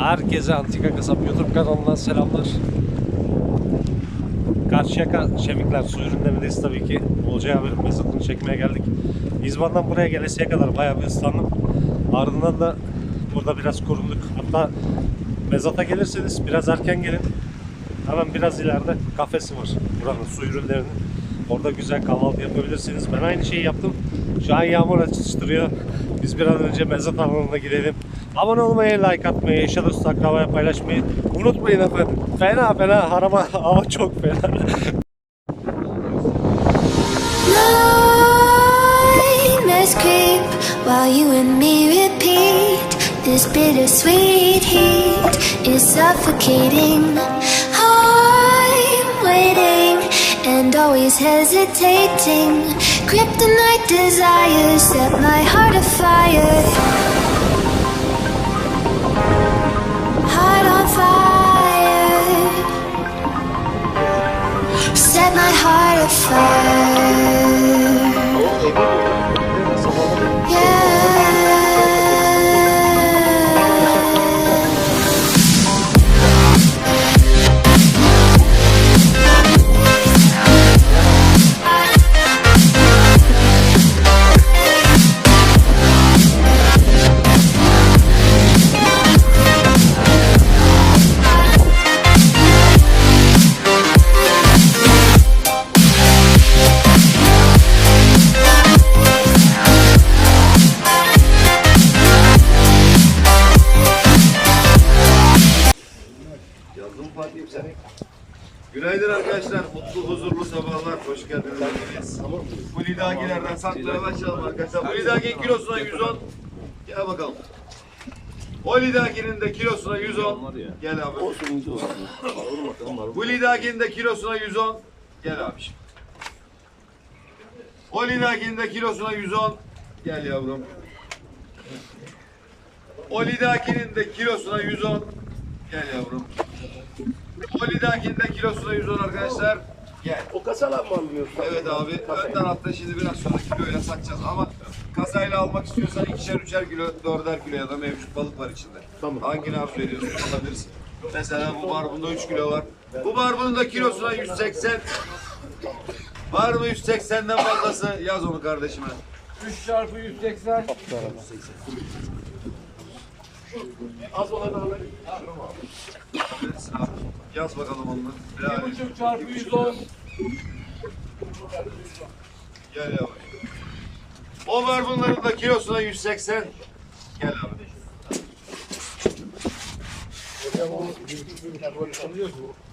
Herkese Antika Kasap YouTube kanalından selamlar. Karşıyaka Şemikler su ürünlerindeyiz tabii ki. Olcay abinin mezatını çekmeye geldik. İzban'dan buraya gelesiye kadar bayağı bir ıslandım. Ardından da burada biraz korunduk. Hatta mezata gelirseniz biraz erken gelin. Hemen biraz ileride kafesi var. Buranın su ürünlerinin. Orada güzel kahvaltı yapabilirsiniz. Ben aynı şeyi yaptım. Şu an yağmur açıştırıyor. Biz bir an önce mezat alanına gidelim. Abone olmayı, like atmayı, eşya dostu paylaşmayı unutmayın efendim. Fena fena, harama hava çok fena. While you and me repeat. This bittersweet heat is suffocating. I'm waiting and always hesitating. Kryptonite desires set my heart afire. Heart afire. Yeah. Lidagilerden satmaya başlayalım arkadaşlar. Bu lidagin kilosuna 110. Gel bakalım. O lidaginin de kilosuna 110. Gel abi. Bu lidaginin de kilosuna 110. Gel abi. O lidaginin de kilosuna 110. Gel yavrum. O lidakinin de kilosuna 110. Gel yavrum. O lidakinin de kilosuna 110 arkadaşlar. Gel. O kasalar mı almıyorsun? Evet abi. Ön tarafta şimdi biraz sonra kiloyla satacağız ama kasayla almak istiyorsan ikişer üçer kilo, dörder kilo ya da mevcut balık var içinde. Tamam. Hangini arzu ediyorsun alabilirsin. Mesela bu barbunda 3 kilo var. Bu barbunun da kilosuna 180. Var mı 180'den fazlası? Yaz onu kardeşime. 3 çarpı 180. Az olanı alayım. Yaz bakalım onu. Yani, 1,5 çarpı 110. gel yavaş. O barbunların da kilosuna 180. Gel abi.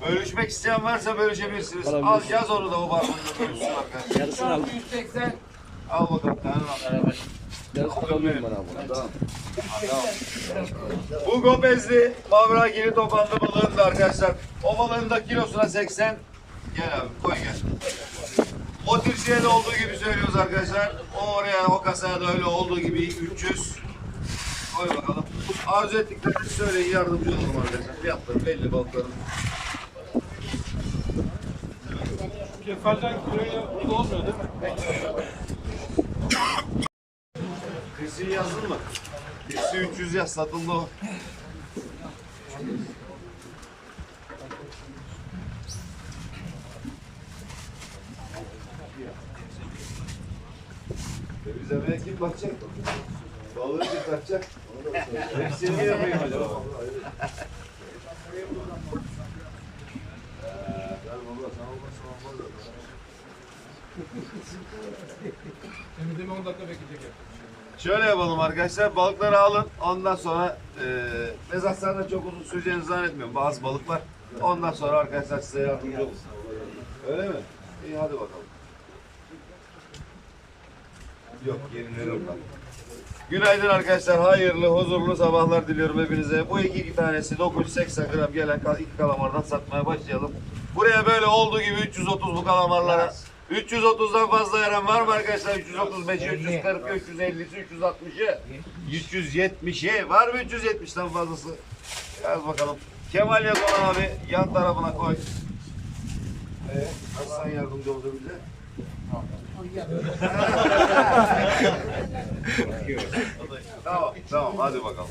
Bölüşmek isteyen varsa bölüşebilirsiniz. Al yaz onu da o barbunla bölüşsün arkadaşlar. Çarpı 180. Al bakalım Bu gobezli mavragili topanlı balığın da arkadaşlar. O balığın da kilosuna 80. Gel abi koy gel. O tirsiye de olduğu gibi söylüyoruz arkadaşlar. O oraya o kasaya da öyle olduğu gibi 300. Koy bakalım. Arzu ettiklerini söyleyin yardımcı olalım arkadaşlar. Fiyatları belli balıkların. Kefalden da olmuyor değil mi? Kırsiyi yazdın mı? Kırsiyi 300 yaz satıldı o. Temizlemeye kim bakacak? Balığı kim bakacak? Hepsini yapayım acaba? Temizleme 10 dakika bekleyecek. Şöyle yapalım arkadaşlar. Balıkları alın. Ondan sonra e, mezatlarında çok uzun süreceğini zannetmiyorum. Bazı balık var. Ondan sonra arkadaşlar size yardımcı olur. Öyle mi? İyi hadi bakalım. Yok yenileri yok. Günaydın arkadaşlar. Hayırlı, huzurlu sabahlar diliyorum hepinize. Bu iki, iki tanesi 980 gram gelen iki kalamardan satmaya başlayalım. Buraya böyle olduğu gibi 330 bu kalamarlara. 330'dan fazla veren var mı arkadaşlar? 335'i, 340'ı, 350'si, 360'ı, 370'i. Var mı 370'ten fazlası? Yaz bakalım. Kemal yaz ona abi. Yan tarafına koy. Ee, Hasan yardımcı oldu bize. tamam. Tamam hadi bakalım.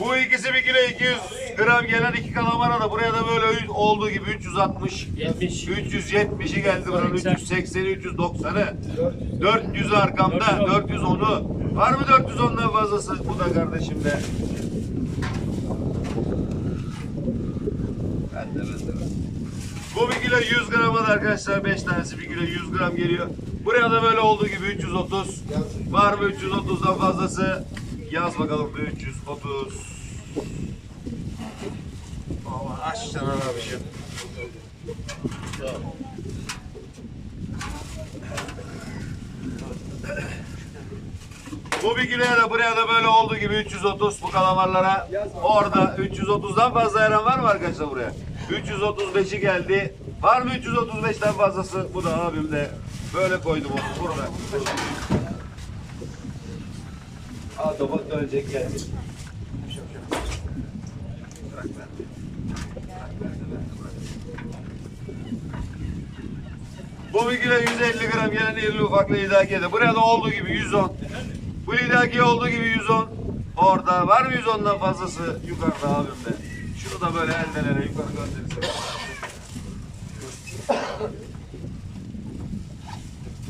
Bu ikisi bir kilo 200 gram gelen iki kalamara da buraya da böyle olduğu gibi 360 70. 370'i geldi buranın 380'i 390'ı 400 arkamda 410'u var mı 410'dan fazlası bu da kardeşimde ben de ben de ben. Bu bir kilo 100 grama da arkadaşlar 5 tanesi bir kilo 100 gram geliyor. Buraya da böyle olduğu gibi 330. Var mı 330'dan fazlası? Yaz bakalım bir 330. Aman aç Canan abiciğim. Bu kiloya da buraya da böyle olduğu gibi 330 bu kalamarlara. Orada 330'dan fazla yaran var mı arkadaşlar buraya? 335'i geldi. Var mı 335'ten fazlası? Bu da abim de böyle koydum onu burada. Aa tabak dönecek geldi. De. Bu bir kilo 150 gram gelen irili ufaklı idakiyede. Buraya da olduğu gibi 110. Bu idakiye olduğu gibi 110. Orada var mı 110'dan fazlası yukarıda abimde. Şunu da böyle elden yukarı gönderirsek.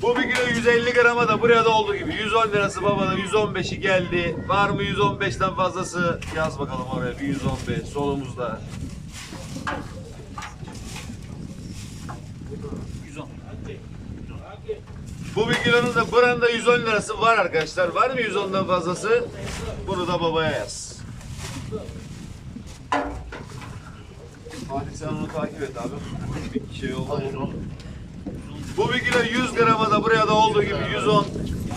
Bu bir kilo 150 grama da buraya da olduğu gibi 110 lirası babada 115'i geldi. Var mı 115'ten fazlası? Yaz bakalım oraya bir 115 solumuzda. 110. Bu bir kilonun da buranın da 110 lirası var arkadaşlar. Var mı 110'dan fazlası? Bunu da babaya yaz. Fatih sen onu takip et abi. Bir şey oldu. Bu bir kilo 100 grama da buraya da olduğu gibi 110.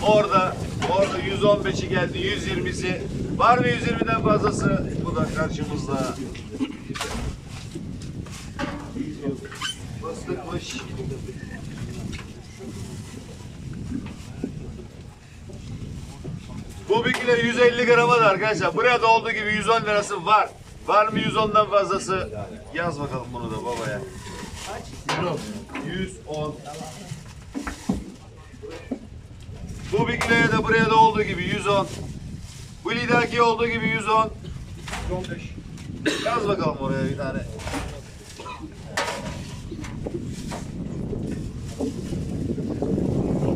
Orada orada 115'i geldi 120'si. Var mı 120'den fazlası? Bu da karşımızda. Fıstıkmış. Bu bir kilo 150 grama da arkadaşlar. Buraya da olduğu gibi 110 lirası var. Var mı 110'dan fazlası? Yaz bakalım bunu da babaya. 110. Bu kiloya da buraya da olduğu gibi 110. Bu lidaki olduğu gibi 110. 115. Yaz bakalım oraya bir tane.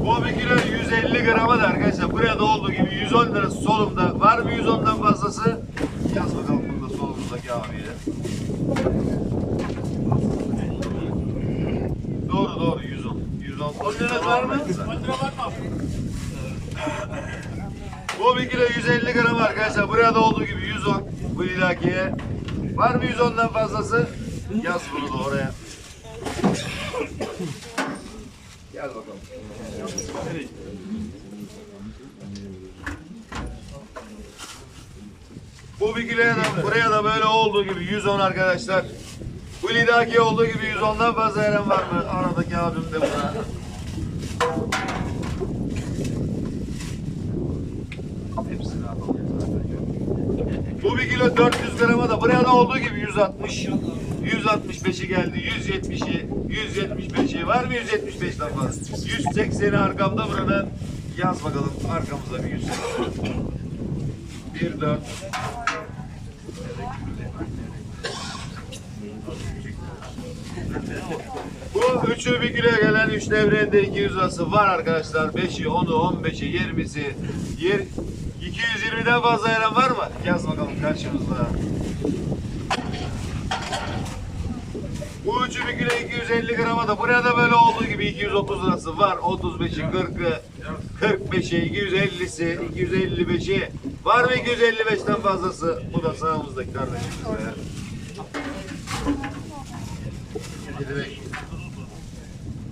Bu bir kilo 150 grama da arkadaşlar. Buraya da olduğu gibi 110 lira solumda. Var mı 110'dan fazlası? Yaz bakalım bunu da solumuzdaki abiye. 110. 10 lira var mı? 10 lira var mı? Bu bir kilo 150 gram arkadaşlar. Buraya da olduğu gibi 110. Bu ilakiye. Var mı 110'dan fazlası? Yaz bunu da oraya. Gel bakalım. Bu bir kiloya da buraya da böyle olduğu gibi 110 arkadaşlar. Bu lidaki olduğu gibi 110'dan fazla eren var mı? Aradaki abim de buna. Hepsini alalım. Bu bir kilo 400 grama da buraya da olduğu gibi 160. 165'i geldi, 170'i, 175'i var mı 175'ten fazla? 180'i arkamda burada. Yaz bakalım arkamıza bir 180. 1 4 Bu üçü bir kilo gelen üç devrende 200 lirası var arkadaşlar. 5'i, 10'u, 15'i, 20'si. Yer, 220'den fazla yeren var mı? Yaz bakalım karşımızda. Bu üçü bir kilo 250 grama da buraya da böyle olduğu gibi 230 lirası var. 35'i, 40'ı, 45'i, 250'si, 255'i. Var mı 255'ten fazlası? Bu da sağımızdaki kardeşimiz be.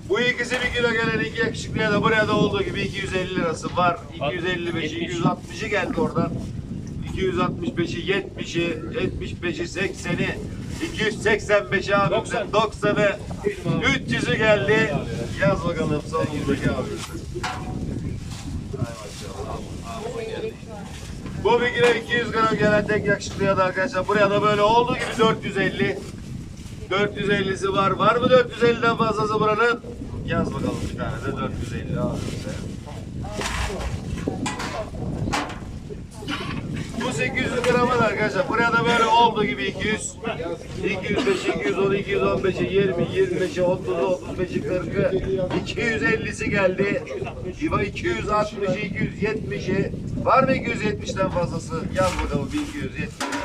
Bu ikisi bir kilo gelen iki yakışıklıya da buraya da olduğu gibi 250 lirası var. 255'i, 260'ı geldi oradan. 265'i, 70'i, 75'i, 80'i, 285'i abi, 90'ı, 300'ü geldi. Yaz bakalım sonumuzdaki abi. Bu bir kilo 200 gram gelen tek yakışıklıya da arkadaşlar buraya da böyle olduğu gibi 450. 450'si var. Var mı 450'den fazlası buranın? Yaz bakalım bir tane de 450 Bu 800 gram var arkadaşlar. Buraya da böyle oldu gibi 200. 205, 210, 215'e 20, 25'e 30, 35'e 40'ı 250'si geldi. İva 260'ı, 270'i. Var mı 270'den fazlası? Yaz bakalım 1270.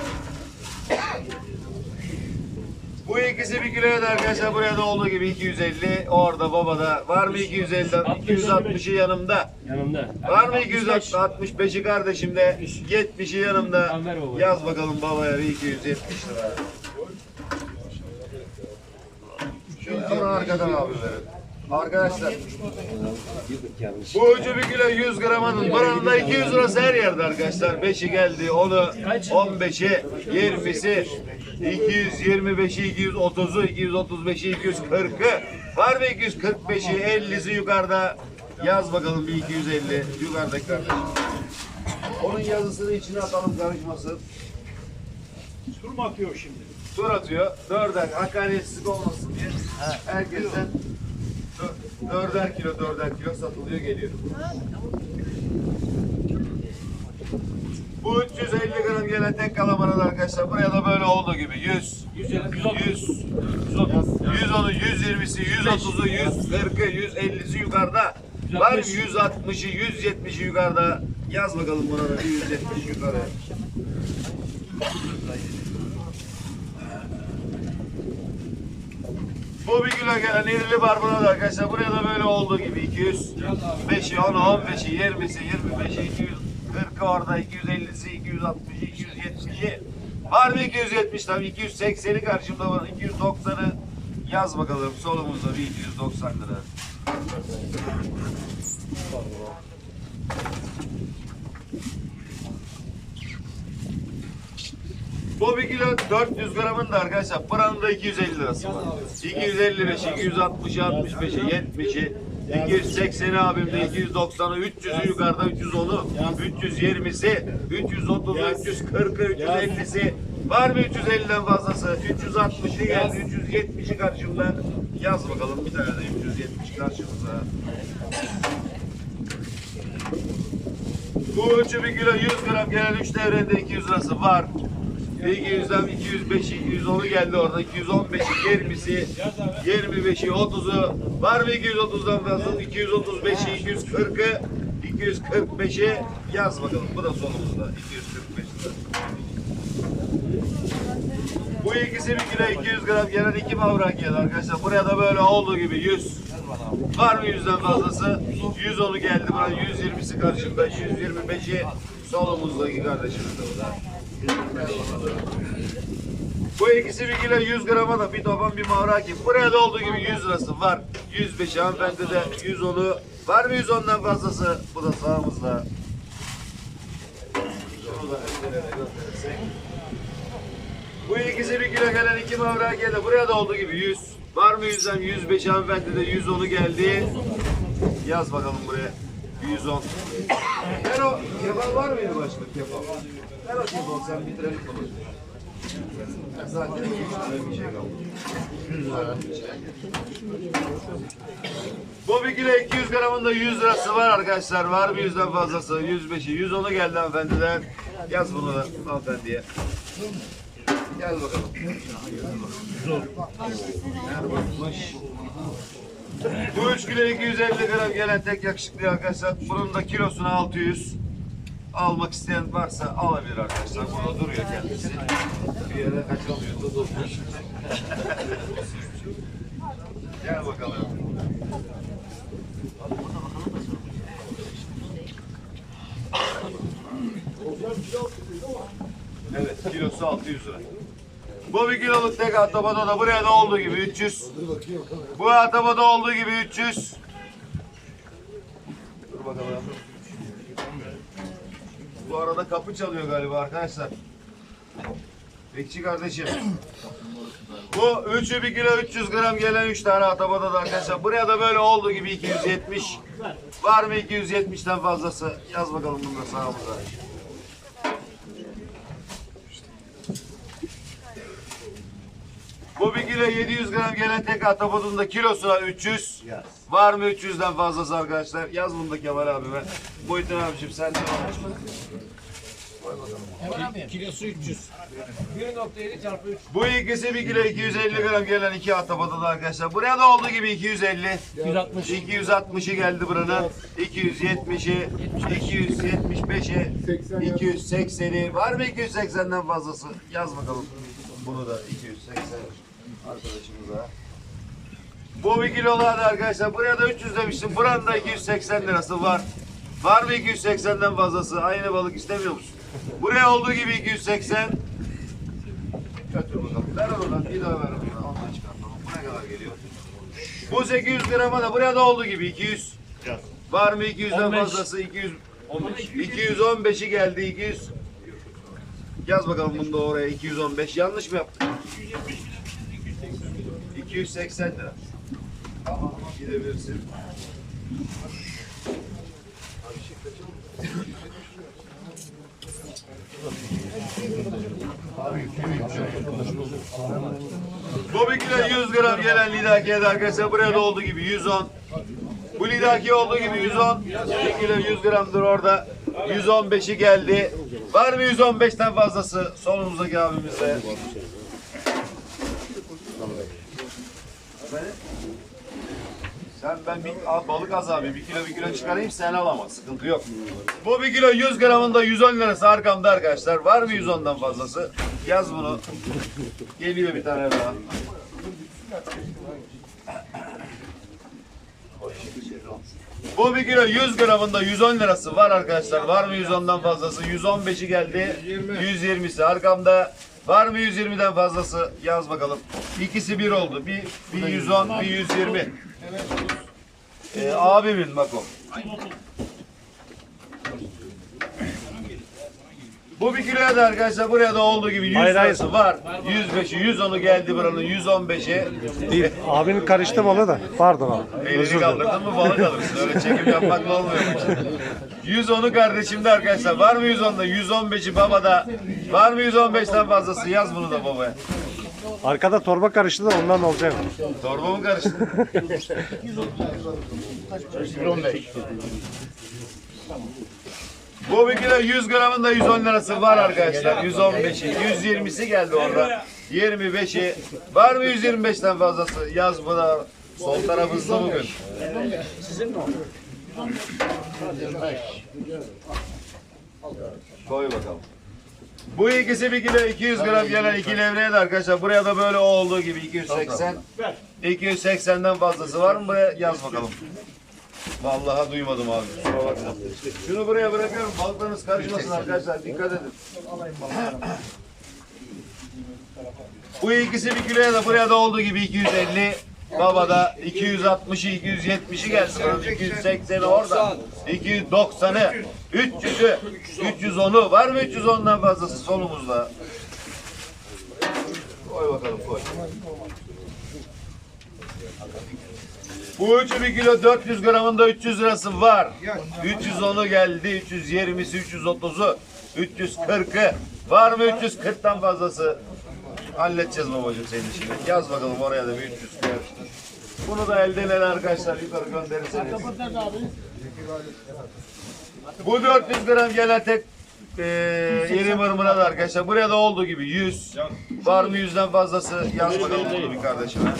Bu ikisi bir kiloya da arkadaşlar buraya da olduğu gibi 250. Orada babada. Var mı 250'den? 260'ı yanımda. Yanımda. Var mı 265'i kardeşimde? 70'i yanımda. Yaz bakalım babaya bir 270 lira. Onu arkadan abi verin. Arkadaşlar bu ucu bir kilo 100 gramının buranın 200 lirası her yerde arkadaşlar. 5'i geldi, 10'u, 15'i, 20'si, 225'i, 230'u, 235'i, 240'ı. Var mı 245'i, 50'si yukarıda. Yaz bakalım bir 250 yukarıdaki kardeşim. Onun yazısını içine atalım karışmasın. Tur mu atıyor şimdi? Tur atıyor. Dörder hakaniyetsizlik olmasın diye. Herkesten dörder kilo dörder kilo satılıyor geliyor. Bu 350 gram gelen tek kalamarın arkadaşlar buraya da böyle olduğu gibi 100 100 100 110'u 120'si 130'u 140'ı 150'si yukarıda var mı 160'ı 170'i yukarıda yaz bakalım buna da bir 170 yukarı. Bu bir kilo gelen irili barbuna da arkadaşlar buraya da böyle olduğu gibi 200 5'i 10'u 15'i 20'si 25'i 240'ı orada 250'si 260'ı 270'i var mı 270 tabii 280'i karşımda var 290'ı yaz bakalım solumuzda bir 290 lira. Bu bir kilo 400 gramın da arkadaşlar paranın da 250 lirası var. 255, 260, 65'i, 70'i, 280'i abimde, 290'ı, 300'ü yukarıda, 310'u, 320'si, 330'u, 340'ı, 350'si. Var mı 350'den fazlası? 360'ı geldi, 370'i karşımda. Yaz bakalım bir tane de 370 karşımıza. Bu ölçü bir kilo 100 gram gelen 3 devrede 200 lirası var. 200'den 205'i 210'u geldi orada 215'i 20'si 25'i 30'u var mı 230'dan fazla 235'i 240'ı 245'i yaz bakalım bu da sonumuzda 245 lira. Bu ikisi bir kilo 200 gram gelen iki mavrak geldi arkadaşlar. Buraya da böyle olduğu gibi 100. Var mı 100'den fazlası? 110'u geldi bana 120'si karşımda 125'i solumuzdaki kardeşimiz de bu da. Bu ikisi bir kilo 100 grama da bir topan bir mavraki. Buraya da olduğu gibi 100 lirası var. 105 hanımefendi de 110'u. Var mı 110'dan fazlası? Bu da sağımızda. Bu ikisi bir kilo gelen iki mavraki de buraya da olduğu gibi 100. Var mı 100'den 105 hanımefendi de 110'u geldi. Yaz bakalım buraya. 110. Ben o kebap var mıydı başka kebap? Ben o kebap sen bitirelim bunu. Zaten bir şey kaldı. Bu bir kilo 200 gramın da 100 lirası var arkadaşlar. Var mı 100'den fazlası? 105'i. 110'u geldi hanımefendiden. Yaz bunu da hanımefendiye. Gel bakalım. Bu 3 kilo 250 gram gelen tek yakışıklı arkadaşlar. Bunun da kilosunu 600. Almak isteyen varsa alabilir arkadaşlar. Burada duruyor kendisi. Bir yere kaçamıyor. Gel bakalım. Evet, kilosu 600 lira. Bu bir kiloluk tek atabada da buraya da olduğu gibi 300. Bu atabada olduğu gibi 300. Dur bakalım. Bu arada kapı çalıyor galiba arkadaşlar. Bekçi kardeşim. Bu üçü bir kilo 300 gram gelen 3 tane atabada da arkadaşlar. Buraya da böyle olduğu gibi 270. Var mı 270'ten fazlası? Yaz bakalım bunu da sağımıza. Bu bir kilo 700 gram gelen tek atabodun da kilosuna 300. Var mı 300'den fazlası arkadaşlar? Yaz bunu da Kemal abime. Boyutun abiciğim sen de var. Kilosu 300. 1.7 çarpı 3. Bu ikisi 1 kilo 250 gram gelen iki ahtapotu da arkadaşlar. Buraya da olduğu gibi 250. 160. 260'ı geldi buranın. 270'i, 275'i, 280'i. Var mı 280'den fazlası? Yaz bakalım. Bunu da 280 arkadaşımıza. Bu bir kilolar da arkadaşlar. Buraya da 300 demiştim. Buranın da 280 lirası var. Var mı 280'den fazlası? Aynı balık istemiyor musun? Buraya olduğu gibi 280. Götür bakalım. Ver oradan. Bir daha ver oradan. Ondan çıkartalım. Bu ne kadar geliyor? Bu 800 grama da buraya da olduğu gibi 200. Var mı 200'den 15. fazlası? 200. 215'i geldi 200. Yaz bakalım bunu da oraya 215. Yanlış mı yaptık? 280 lira. Tamam gidebilirsin. Kilo 100 gram gelen lidakiye de arkadaşlar buraya da olduğu gibi 110. Bu lidaki olduğu gibi 110. 1 kilo 100 gramdır orada. 115'i geldi. Var mı 115'ten fazlası solumuzdaki abimizde? Sen ben bir al, balık az abi bir kilo bir kilo çıkarayım sen alama sıkıntı yok. Bu bir kilo 100 gramında 110 lirası arkamda arkadaşlar. Var mı 110'dan fazlası? Yaz bunu. Geliyor bir tane daha. Bu bir kilo 100 gramında 110 lirası var arkadaşlar. Var mı 110'dan fazlası? 115'i geldi. 120'si arkamda. Var mı 120'den fazlası? Yaz bakalım. İkisi bir oldu. Bir, bir 110, bir 120. Ee, abimin bak o. Bu bir kiloya da arkadaşlar buraya da olduğu gibi 100 Hayır, hayır. lirası var. 105'i, 110'u geldi buranın 115'i. Değil. Abinin karıştı balığı da. Pardon abi. Özür Elini dilerim. kaldırdın mı balık alırsın. Öyle çekim yapmakla olmuyor. 110'u kardeşimde arkadaşlar. Var mı 110'da? 115'i babada. Var mı 115'ten fazlası? Yaz bunu da babaya. Arkada torba karıştı da ondan olacak. Torba mı karıştı? Bu bir kilo 100 gramın da 110 lirası var arkadaşlar. 115'i, 120'si geldi orada. 25'i. Var mı 125'ten fazlası? Yaz bu da. Sol taraf hızlı bugün. Koy bakalım. Bu ikisi bir kilo 200 gram gelen iki levreye de arkadaşlar. Buraya da böyle olduğu gibi 280. 280'den fazlası var mı? Buraya yaz bakalım. Vallahi duymadım abi. Kusura bakma. Şunu buraya bırakıyorum. Balıklarınız karışmasın arkadaşlar. Dikkat edin. Bu ikisi bir kiloya da buraya da olduğu gibi 250. Babada 260'ı 270'i geldi. Buranın 280'i orada. 290'ı 300'ü 310'u var mı 310'dan fazlası solumuzda? Koy bakalım koy. Bu üçü bir kilo 400 gramında 300 lirası var. 310'u geldi, 320'si, 330'u, 340'ı. Var mı 340'tan fazlası? Halledeceğiz babacığım senin işini. Yaz bakalım oraya da bir 300 koy. Bunu da elden ele arkadaşlar yukarı gönderirseniz. Bu 400 gram gelen tek eee yeni mırmıra da arkadaşlar. Buraya da olduğu gibi 100. Var mı 100'den fazlası? Yaz bakalım bunu bir kardeşime.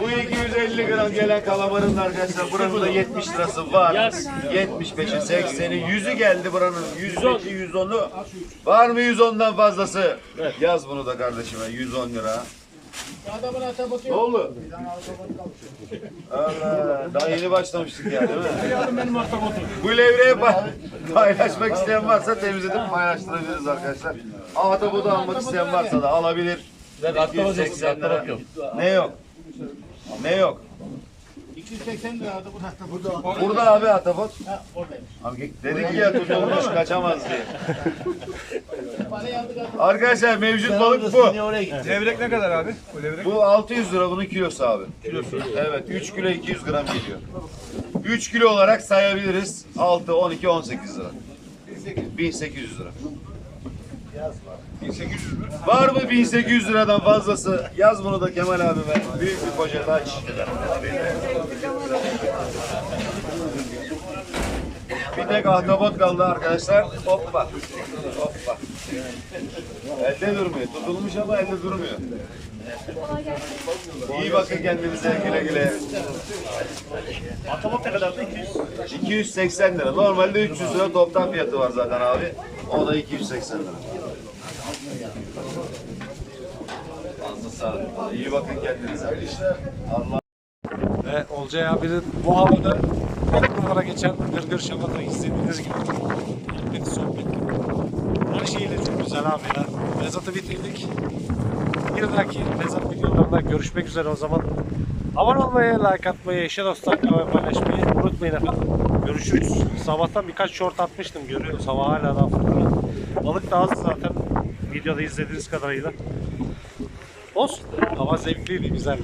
Bu 250 gram gelen kalamarın da arkadaşlar buranın da 70 lirası var. 75'i, 80'i, 100'ü geldi buranın. 105'i, 110'u. Var mı 110'dan fazlası? Yaz bunu da kardeşime 110 lira. Ne oldu? Allah, daha yeni başlamıştık ya değil mi? Bu levreyi pa- paylaşmak isteyen varsa temiz edip paylaştırabiliriz arkadaşlar. Ahtapotu almak isteyen varsa da alabilir. 280 lira. Ne yok? Ne yok? 280 liraydı bu hafta. Burada abi ahtapot. Abi dedik ya tutulmuş kaçamaz diye. Arkadaşlar mevcut balık bu. Levrek ne kadar abi? Bu levrek. Bu 600 lira bunun kilosu abi. Kilosu. Evet 3 kilo 200 gram geliyor. 3 kilo olarak sayabiliriz. 6, 12, 18 lira. 1800 lira. 1800 mü? Var mı 1800 liradan fazlası? Yaz bunu da Kemal abime. Büyük bir poşet aç. Bir tek ahtapot kaldı arkadaşlar. Hoppa. Hoppa. Elde durmuyor. Tutulmuş ama elde durmuyor. İyi bakın kendinize güle güle. Atabot ne kadardı? 200. 280 lira. Normalde 300 lira toptan fiyatı var zaten abi. O da 280 lira. İyi bakın kendinize. Allah Ve Olcay abinin bu havada bir numara geçen Gırgır Şamata izlediğiniz gibi bir sohbet. Her şeyle çok güzel abi ya. Mezatı bitirdik. Bir dahaki mezat videolarında görüşmek üzere o zaman. Abone olmayı, like atmayı, eşe dostlarla paylaşmayı unutmayın efendim. Görüşürüz. Sabahtan birkaç short atmıştım görüyoruz. Hava hala daha fırtına. Balık da az zaten videoda izlediğiniz kadarıyla. Olsun. Hava zevkliydi, güzeldi.